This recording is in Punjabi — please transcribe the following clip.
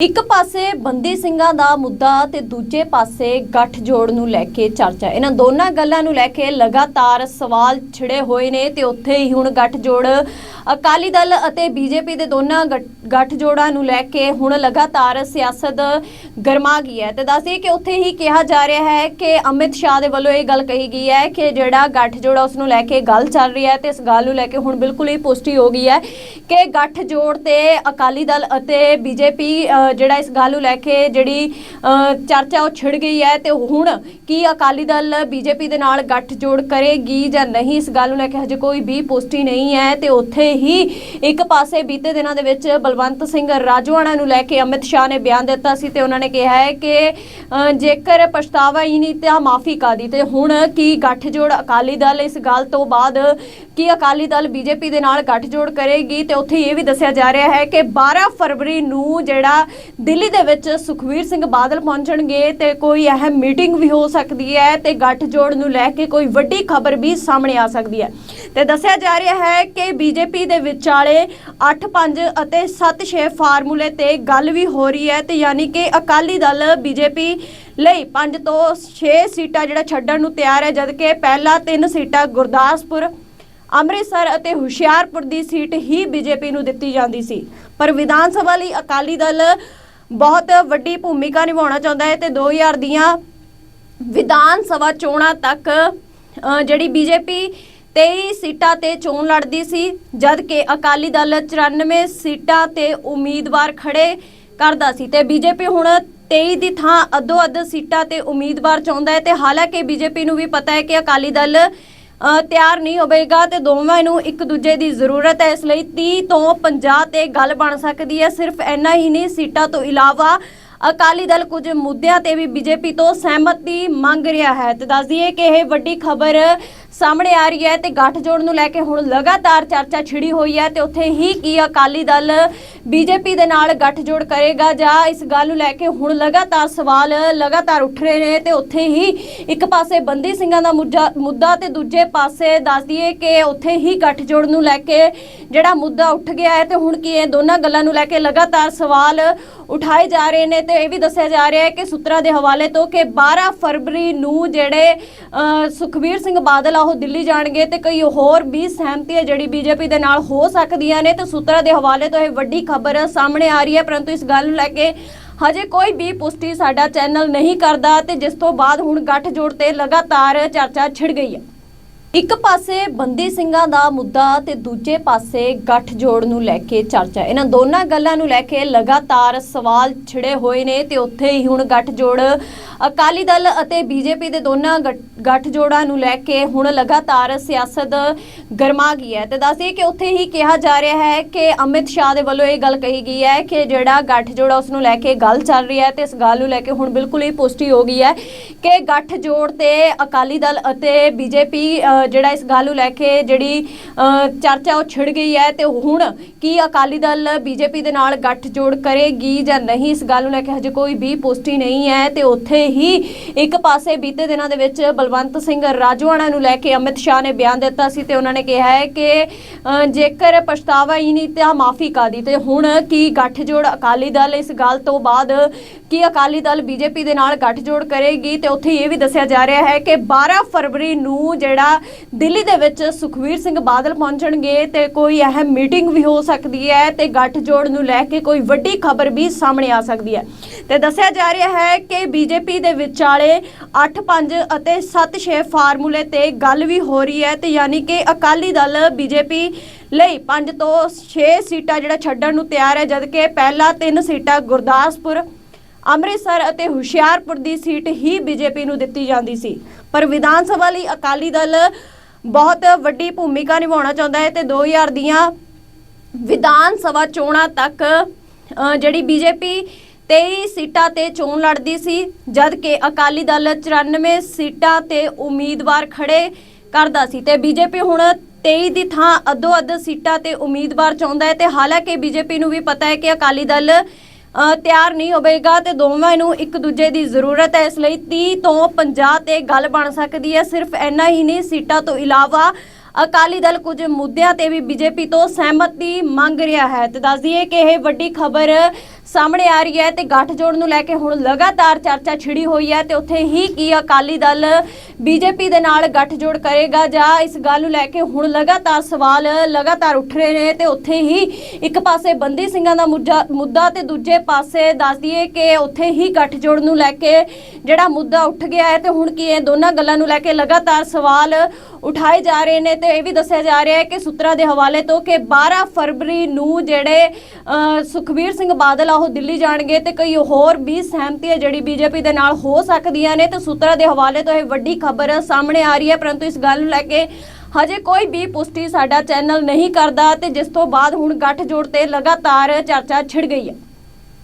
ਇੱਕ ਪਾਸੇ ਬੰਦੀ ਸਿੰਘਾਂ ਦਾ ਮੁੱਦਾ ਤੇ ਦੂਜੇ ਪਾਸੇ ਗੱਠਜੋੜ ਨੂੰ ਲੈ ਕੇ ਚਰਚਾ। ਇਹਨਾਂ ਦੋਨਾਂ ਗੱਲਾਂ ਨੂੰ ਲੈ ਕੇ ਲਗਾਤਾਰ ਸਵਾਲ ਛਿੜੇ ਹੋਏ ਨੇ ਤੇ ਉੱਥੇ ਹੀ ਹੁਣ ਗੱਠਜੋੜ ਅਕਾਲੀ ਦਲ ਅਤੇ ਬੀਜੇਪੀ ਦੇ ਦੋਨਾਂ ਗੱਠ- ਗੱਠਜੋੜਾਂ ਨੂੰ ਲੈ ਕੇ ਹੁਣ ਲਗਾਤਾਰ ਸਿਆਸਤ ਗਰਮਾ ਗਈ ਹੈ। ਤੇ ਦੱਸਦੇ ਕਿ ਉੱਥੇ ਹੀ ਕਿਹਾ ਜਾ ਰਿਹਾ ਹੈ ਕਿ ਅਮਿਤ ਸ਼ਾਹ ਦੇ ਵੱਲੋਂ ਇਹ ਗੱਲ ਕਹੀ ਗਈ ਹੈ ਕਿ ਜਿਹੜਾ ਗੱਠਜੋੜ ਆ ਉਸ ਨੂੰ ਲੈ ਕੇ ਗੱਲ ਚੱਲ ਰਹੀ ਹੈ ਤੇ ਇਸ ਗੱਲ ਨੂੰ ਲੈ ਕੇ ਹੁਣ ਬਿਲਕੁਲ ਹੀ ਪੁਸ਼ਟੀ ਹੋ ਗਈ ਹੈ ਕਿ ਗੱਠਜੋੜ ਤੇ ਅਕਾਲੀ ਦਲ ਅਤੇ ਬੀਜੇਪੀ ਜਿਹੜਾ ਇਸ ਗੱਲ ਨੂੰ ਲੈ ਕੇ ਜਿਹੜੀ ਚਰਚਾ ਉਹ ਛਿੜ ਗਈ ਹੈ ਤੇ ਹੁਣ ਕੀ ਅਕਾਲੀ ਦਲ ਬੀਜੇਪੀ ਦੇ ਨਾਲ ਗੱਠਜੋੜ ਕਰੇਗੀ ਜਾਂ ਨਹੀਂ, ਇਸ ਗੱਲ ਨੂੰ ਲੈ ਕੇ ਹਜੇ ਕੋਈ ਵੀ ਪੁਸ਼ਟੀ ਨਹੀਂ ਹੈ ਤੇ ਉੱਥੇ ਹੀ ਇੱਕ ਪਾਸੇ ਬੀਤੇ ਦਿਨਾਂ ਦੇ ਵਿੱਚ ਬਲਵੰਤ ਸਿੰਘ ਰਾਜਵਾਨਾ ਨੂੰ ਲੈ ਕੇ ਅਮਿਤ ਸ਼ਾਹ ਨੇ ਬਿਆਨ ਦਿੱਤਾ ਸੀ ਤੇ ਉਹਨਾਂ ਨੇ ਕਿਹਾ ਹੈ ਕਿ ਜੇਕਰ ਪਛਤਾਵਾ ਹੀ ਨਹੀਂ ਤਾਂ ਮਾਫੀ ਕਾਦੀ ਤੇ ਹੁਣ ਕੀ ਗੱਠਜੋੜ ਅਕਾਲੀ ਦਲ, ਇਸ ਗੱਲ ਤੋਂ ਬਾਅਦ ਕੀ ਅਕਾਲੀ ਦਲ ਬੀਜੇਪੀ ਦੇ ਨਾਲ ਗੱਠਜੋੜ ਕਰੇਗੀ? ਤੇ ਉੱਥੇ ਇਹ ਵੀ ਦੱਸਿਆ ਜਾ ਰਿਹਾ ਹੈ ਕਿ 12 ਫਰਵਰੀ ਨੂੰ ਜਿਹੜਾ ਦਿੱਲੀ ਦੇ ਵਿੱਚ ਸੁਖਵੀਰ ਸਿੰਘ ਬਾਦਲ ਪਹੁੰਚਣਗੇ ਤੇ ਕੋਈ ਅਹਿਮ ਮੀਟਿੰਗ ਵੀ ਹੋ ਸਕਦੀ ਹੈ ਤੇ ਗੱਠਜੋੜ ਨੂੰ ਲੈ ਕੇ ਕੋਈ ਵੱਡੀ ਖਬਰ ਵੀ ਸਾਹਮਣੇ ਆ ਸਕਦੀ ਹੈ। ਤੇ ਦੱਸਿਆ ਜਾ ਰਿਹਾ ਹੈ ਕਿ ਬੀਜੇਪੀ ਦੇ ਵਿਚਾਲੇ 8-5 ਅਤੇ 7-6 ਫਾਰਮੂਲੇ ਤੇ ਗੱਲ ਵੀ ਹੋ ਰਹੀ ਹੈ ਤੇ ਯਾਨੀ ਕਿ ਅਕਾਲੀ ਦਲ ਬੀਜੇਪੀ ਲਈ 5 ਤੋਂ 6 ਸੀਟਾਂ ਜਿਹੜਾ ਛੱਡਣ ਨੂੰ ਤਿਆਰ ਹੈ, ਜਦਕਿ ਪਹਿਲਾ 3 ਸੀਟਾਂ ਗੁਰਦਾਸਪੁਰ ਅੰਮ੍ਰਿਤਸਰ ਅਤੇ ਹੁਸ਼ਿਆਰਪੁਰ ਦੀ ਸੀਟ ਹੀ ਬੀਜੇਪੀ ਨੂੰ ਦਿੱਤੀ ਜਾਂਦੀ ਸੀ। ਪਰ ਵਿਧਾਨ ਸਭਾ ਲਈ ਅਕਾਲੀ ਦਲ ਬਹੁਤ ਵੱਡੀ ਭੂਮਿਕਾ ਨਿਭਾਉਣਾ ਚਾਹੁੰਦਾ ਹੈ ਤੇ 2000 ਦੀਆਂ ਵਿਧਾਨ ਸਭਾ ਚੋਣਾਂ ਤੱਕ ਅ, ਜਿਹੜੀ ਬੀਜੇਪੀ 23 ਸੀਟਾਂ ਤੇ ਚੋਣ ਲੜਦੀ ਸੀ ਜਦ ਕਿ ਅਕਾਲੀ ਦਲ 94 ਸੀਟਾਂ ਤੇ ਉਮੀਦਵਾਰ ਖੜੇ ਕਰਦਾ ਸੀ। ਤੇ ਬੀਜੇਪੀ ਹੁਣ 23 ਦੀ ਥਾਂ ਅੱਧੋ ਅੱਧ ਸੀਟਾਂ ਤੇ ਉਮੀਦਵਾਰ ਚਾਹੁੰਦਾ ਹੈ ਤੇ ਹਾਲਾਂਕਿ ਬੀਜੇਪੀ ਨੂੰ ਵੀ ਪਤਾ ਹੈ ਕਿ ਅਕਾਲੀ ਦਲ ਤਿਆਰ ਨਹੀਂ ਹੋਵੇਗਾ ਤੇ ਦੋਵਾਂ ਨੂੰ ਇੱਕ ਦੂਜੇ ਦੀ ਜ਼ਰੂਰਤ ਹੈ। ਇਸ ਲਈ 30 ਤੋਂ 50 ਤੇ ਗੱਲ ਬਣ ਸਕਦੀ ਹੈ। ਸਿਰਫ ਇੰਨਾ ਹੀ ਨਹੀਂ, ਸੀਟਾਂ ਤੋਂ ਇਲਾਵਾ ਅਕਾਲੀ ਦਲ ਕੁਝ ਮੁੱਦਿਆਂ ਤੇ ਵੀ ਬੀਜੇਪੀ ਤੋਂ ਸਹਿਮਤੀ ਮੰਗ ਰਿਹਾ ਹੈ। ਤੇ ਦੱਸ ਦਈਏ ਕਿ ਇਹ ਵੱਡੀ ਖਬਰ ਸਾਹਮਣੇ ਆ ਰਹੀ ਹੈ ਤੇ ਗੱਠਜੋੜ ਨੂੰ ਲੈ ਕੇ ਹੁਣ ਲਗਾਤਾਰ ਚਰਚਾ ਛਿੜੀ ਹੋਈ ਹੈ ਤੇ ਉੱਥੇ ਹੀ ਕੀ ਅਕਾਲੀ ਦਲ ਬੀਜੇਪੀ ਦੇ ਨਾਲ ਗੱਠਜੋੜ ਕਰੇਗਾ ਜਾਂ ਇਸ ਗੱਲ ਨੂੰ ਲੈ ਕੇ ਹੁਣ ਲਗਾਤਾਰ ਸਵਾਲ ਲਗਾਤਾਰ ਉੱਠ ਰਹੇ ਨੇ ਤੇ ਉੱਥੇ ਹੀ ਇੱਕ ਪਾਸੇ ਬੰਦੀ ਸਿੰਘਾਂ ਦਾ ਮੁੱਦਾ ਮੁੱਦਾ ਤੇ ਦੂਜੇ ਪਾਸੇ ਦੱਸ ਦਈਏ ਕਿ ਉੱਥੇ ਹੀ ਗੱਠਜੋੜ ਨੂੰ ਲੈ ਕੇ ਜਿਹੜਾ ਮੁੱਦਾ ਉੱਠ ਗਿਆ ਹੈ ਤੇ ਹੁਣ ਕੀ ਇਹ ਦੋਨਾਂ ਗੱਲਾਂ ਨੂੰ ਲੈ ਕੇ ਲਗਾਤਾਰ ਸਵਾਲ ਉਠਾਏ ਜਾ ਰਹੇ ਨੇ ਤੇ ਇਹ ਵੀ ਦੱਸਿਆ ਜਾ ਰਿਹਾ ਹੈ ਕਿ ਸੂਤਰਾਂ ਦੇ ਹਵਾਲੇ ਤੋਂ ਕਿ 12 ਫਰਵਰੀ ਨੂੰ ਜਿਹੜੇ ਸੁਖਬੀਰ ਸਿੰਘ ਬਾਦਲ ਆ ਉਹ ਦਿੱਲੀ ਜਾਣਗੇ ਤੇ ਕਈ ਹੋਰ ਵੀ ਸਹਿਮਤੀ ਹੈ ਜਿਹੜੀ ਬੀਜੇਪੀ ਦੇ ਨਾਲ ਹੋ ਸਕਦੀਆਂ ਨੇ ਤੇ ਸੂਤਰਾਂ ਦੇ ਹਵਾਲੇ ਤੋਂ ਇਹ ਵੱਡੀ ਖਬਰ ਸਾਹਮਣੇ ਆ ਰਹੀ ਹੈ, ਪਰੰਤੂ ਇਸ ਗੱਲ ਨੂੰ ਲੈ ਕੇ ਹਜੇ ਕੋਈ ਵੀ ਪੁਸ਼ਟੀ ਸਾਡਾ ਚੈਨਲ ਨਹੀਂ ਕਰਦਾ ਤੇ ਜਿਸ ਤੋਂ ਬਾਅਦ ਹੁਣ ਗੱਠਜੋੜ ਤੇ ਲਗਾਤਾਰ ਚਰਚਾ ਛਿੜ ਗਈ ਹੈ। ਇੱਕ ਪਾਸੇ ਬੰਦੀ ਸਿੰਘਾਂ ਦਾ ਮੁੱਦਾ ਤੇ ਦੂਜੇ ਪਾਸੇ ਗੱਠਜੋੜ ਨੂੰ ਲੈ ਕੇ ਚਰਚਾ। ਇਹਨਾਂ ਦੋਨਾਂ ਗੱਲਾਂ ਨੂੰ ਲੈ ਕੇ ਲਗਾਤਾਰ ਸਵਾਲ ਛਿੜੇ ਹੋਏ ਨੇ ਤੇ ਉੱਥੇ ਹੀ ਹੁਣ ਗੱਠਜੋੜ ਅਕਾਲੀ ਦਲ ਅਤੇ ਬੀਜੇਪੀ ਦੇ ਦੋਨਾਂ ਗੱਠ- ਗੱਠਜੋੜਾਂ ਨੂੰ ਲੈ ਕੇ ਹੁਣ ਲਗਾਤਾਰ ਸਿਆਸਤ ਗਰਮਾ ਗਈ ਹੈ। ਤੇ ਦੱਸਦੇ ਕਿ ਉੱਥੇ ਹੀ ਕਿਹਾ ਜਾ ਰਿਹਾ ਹੈ ਕਿ ਅਮਿਤ ਸ਼ਾਹ ਦੇ ਵੱਲੋਂ ਇਹ ਗੱਲ ਕਹੀ ਗਈ ਹੈ ਕਿ ਜਿਹੜਾ ਗੱਠਜੋੜ ਉਸ ਨੂੰ ਲੈ ਕੇ ਗੱਲ ਚੱਲ ਰਹੀ ਹੈ ਤੇ ਇਸ ਗੱਲ ਨੂੰ ਲੈ ਕੇ ਹੁਣ ਬਿਲਕੁਲ ਹੀ ਪੁਸ਼ਟੀ ਹੋ ਗਈ ਹੈ ਕਿ ਗੱਠਜੋੜ ਤੇ ਅਕਾਲੀ ਦਲ ਅਤੇ ਬੀਜੇਪੀ ਜਿਹੜਾ ਇਸ ਗੱਲ ਨੂੰ ਲੈ ਕੇ ਜਿਹੜੀ ਚਰਚਾ ਉਹ ਛਿੜ ਗਈ ਹੈ ਤੇ ਹੁਣ ਕੀ ਅਕਾਲੀ ਦਲ ਬੀਜੇਪੀ ਦੇ ਨਾਲ ਗੱਠਜੋੜ ਕਰੇਗੀ ਜਾਂ ਨਹੀਂ, ਇਸ ਗੱਲ ਨੂੰ ਲੈ ਕੇ ਹਜੇ ਕੋਈ ਵੀ ਪੁਸ਼ਟੀ ਨਹੀਂ ਹੈ ਤੇ ਉੱਥੇ ਹੀ ਇੱਕ ਪਾਸੇ ਬੀਤੇ ਦਿਨਾਂ ਦੇ ਵਿੱਚ ਬਲਵੰਤ ਸਿੰਘ ਰਾਜਵਾਨਾ ਨੂੰ ਲੈ ਕੇ ਅਮਿਤ ਸ਼ਾਹ ਨੇ ਬਿਆਨ ਦਿੱਤਾ ਸੀ ਤੇ ਉਹਨਾਂ ਨੇ ਕਿਹਾ ਹੈ ਕਿ ਜੇਕਰ ਪਛਤਾਵਾ ਹੀ ਨਹੀਂ ਤਾਂ ਮਾਫੀ ਕਾਦੀ ਤੇ ਹੁਣ ਕੀ ਗੱਠਜੋੜ ਅਕਾਲੀ ਦਲ ਇਸ ਗੱਲ ਤੋਂ ਬਾਅਦ ਕਿ ਅਕਾਲੀ ਦਲ ਬੀਜੇਪੀ ਦੇ ਨਾਲ ਗੱਠਜੋੜ ਕਰੇਗੀ ਤੇ ਉੱਥੇ ਇਹ ਵੀ ਦੱਸਿਆ ਜਾ ਰਿਹਾ ਹੈ ਕਿ 12 ਫਰਵਰੀ ਨੂੰ ਜਿਹੜਾ ਦਿੱਲੀ ਦੇ ਵਿੱਚ ਸੁਖਵੀਰ ਸਿੰਘ ਬਾਦਲ ਪਹੁੰਚਣਗੇ ਤੇ ਕੋਈ ਅਹਿਮ ਮੀਟਿੰਗ ਵੀ ਹੋ ਸਕਦੀ ਹੈ ਤੇ ਗੱਠਜੋੜ ਨੂੰ ਲੈ ਕੇ ਕੋਈ ਵੱਡੀ ਖਬਰ ਵੀ ਸਾਹਮਣੇ ਆ ਸਕਦੀ ਹੈ। ਤੇ ਦੱਸਿਆ ਜਾ ਰਿਹਾ ਹੈ ਕਿ ਬੀਜੇਪੀ ਦੇ ਵਿਚਾਲੇ 8-5 ਅਤੇ 7-6 ਫਾਰਮੂਲੇ ਤੇ ਗੱਲ ਵੀ ਹੋ ਰਹੀ ਹੈ ਤੇ ਯਾਨੀ ਕਿ ਅਕਾਲੀ ਦਲ ਬੀਜੇਪੀ ਲਈ 5 ਤੋਂ 6 ਸੀਟਾਂ ਜਿਹੜਾ ਛੱਡਣ ਨੂੰ ਤਿਆਰ ਹੈ, ਜਦਕਿ ਪਹਿਲਾ 3 ਸੀਟਾਂ ਗੁਰਦਾਸਪੁਰ ਅੰਮ੍ਰਿਤਸਰ ਅਤੇ ਹੁਸ਼ਿਆਰਪੁਰ ਦੀ ਸੀਟ ਹੀ ਬੀਜੇਪੀ ਨੂੰ ਦਿੱਤੀ ਜਾਂਦੀ ਸੀ। ਪਰ ਵਿਧਾਨ ਸਭਾ ਲਈ ਅਕਾਲੀ ਦਲ ਬਹੁਤ ਵੱਡੀ ਭੂਮਿਕਾ ਨਿਭਾਉਣਾ ਚਾਹੁੰਦਾ ਹੈ ਤੇ 2000 ਦੀਆਂ ਵਿਧਾਨ ਸਭਾ ਚੋਣਾਂ ਤੱਕ ਅ, ਜਿਹੜੀ ਬੀਜੇਪੀ 23 ਸੀਟਾਂ ਤੇ ਚੋਣ ਲੜਦੀ ਸੀ ਜਦ ਕਿ ਅਕਾਲੀ ਦਲ 94 ਸੀਟਾਂ ਤੇ ਉਮੀਦਵਾਰ ਖੜੇ ਕਰਦਾ ਸੀ। ਤੇ ਬੀਜੇਪੀ ਹੁਣ 23 ਦੀ ਥਾਂ ਅੱਧੋ ਅੱਧ ਸੀਟਾਂ ਤੇ ਉਮੀਦਵਾਰ ਚਾਹੁੰਦਾ ਹੈ ਤੇ ਹਾਲਾਂਕਿ ਬੀਜੇਪੀ ਨੂੰ ਵੀ ਪਤਾ ਹੈ ਕਿ ਅਕਾਲੀ ਦਲ ਤਿਆਰ ਨਹੀਂ ਹੋਵੇਗਾ ਤੇ ਦੋਵਾਂ ਨੂੰ ਇੱਕ ਦੂਜੇ ਦੀ ਜ਼ਰੂਰਤ ਹੈ। ਇਸ ਲਈ 30 ਤੋਂ 50 ਤੇ ਗੱਲ ਬਣ ਸਕਦੀ ਹੈ। ਸਿਰਫ ਇੰਨਾ ਹੀ ਨਹੀਂ, ਸੀਟਾਂ ਤੋਂ ਇਲਾਵਾ ਅਕਾਲੀ ਦਲ ਕੁਝ ਮੁੱਦਿਆਂ ਤੇ ਵੀ ਬੀਜੇਪੀ ਤੋਂ ਸਹਿਮਤੀ ਮੰਗ ਰਿਹਾ ਹੈ। ਤੇ ਦੱਸ ਦਈਏ ਕਿ ਇਹ ਵੱਡੀ ਖਬਰ ਸਾਹਮਣੇ ਆ ਰਹੀ ਹੈ ਤੇ ਗੱਠਜੋੜ ਨੂੰ ਲੈ ਕੇ ਹੁਣ ਲਗਾਤਾਰ ਚਰਚਾ ਛਿੜੀ ਹੋਈ ਹੈ ਤੇ ਉੱਥੇ ਹੀ ਕੀ ਅਕਾਲੀ ਦਲ ਬੀਜੇਪੀ ਦੇ ਨਾਲ ਗੱਠਜੋੜ ਕਰੇਗਾ ਜਾਂ ਇਸ ਗੱਲ ਨੂੰ ਲੈ ਕੇ ਹੁਣ ਲਗਾਤਾਰ ਸਵਾਲ ਲਗਾਤਾਰ ਉੱਠ ਰਹੇ ਨੇ ਤੇ ਉੱਥੇ ਹੀ ਇੱਕ ਪਾਸੇ ਬੰਦੀ ਸਿੰਘਾਂ ਦਾ ਮੁੱਦਾ ਮੁੱਦਾ ਤੇ ਦੂਜੇ ਪਾਸੇ ਦੱਸ ਦਈਏ ਕਿ ਉੱਥੇ ਹੀ ਗੱਠਜੋੜ ਨੂੰ ਲੈ ਕੇ ਜਿਹੜਾ ਮੁੱਦਾ ਉੱਠ ਗਿਆ ਹੈ ਤੇ ਹੁਣ ਕੀ ਇਹ ਦੋਨਾਂ ਗੱਲਾਂ ਨੂੰ ਲੈ ਕੇ ਲਗਾਤਾਰ ਸਵਾਲ ਉਠਾਏ ਜਾ ਰਹੇ ਨੇ ਤੇ ਇਹ ਵੀ ਦੱਸਿਆ ਜਾ ਰਿਹਾ ਹੈ ਕਿ ਸੂਤਰਾਂ ਦੇ ਹਵਾਲੇ ਤੋਂ ਕਿ 12 ਫਰਵਰੀ ਨੂੰ ਜਿਹੜੇ ਸੁਖਬੀਰ ਸਿੰਘ ਬਾਦਲ ਉਹ ਦਿੱਲੀ ਜਾਣਗੇ ਤੇ ਕਈ ਹੋਰ ਵੀ ਸਹਿਮਤੀ ਹੈ ਜਿਹੜੀ ਬੀਜੇਪੀ ਦੇ ਨਾਲ ਹੋ ਸਕਦੀਆਂ ਨੇ ਤੇ ਸੂਤਰਾਂ ਦੇ ਹਵਾਲੇ ਤੋਂ ਇਹ ਵੱਡੀ ਖਬਰ ਸਾਹਮਣੇ ਆ ਰਹੀ ਹੈ, ਪਰੰਤੂ ਇਸ ਗੱਲ ਨੂੰ ਲੈ ਕੇ ਹਜੇ ਕੋਈ ਵੀ ਪੁਸ਼ਟੀ ਸਾਡਾ ਚੈਨਲ ਨਹੀਂ ਕਰਦਾ ਤੇ ਜਿਸ ਤੋਂ ਬਾਅਦ ਹੁਣ ਗੱਠਜੋੜ ਤੇ ਲਗਾਤਾਰ ਚਰਚਾ ਛਿੜ ਗਈ ਹੈ।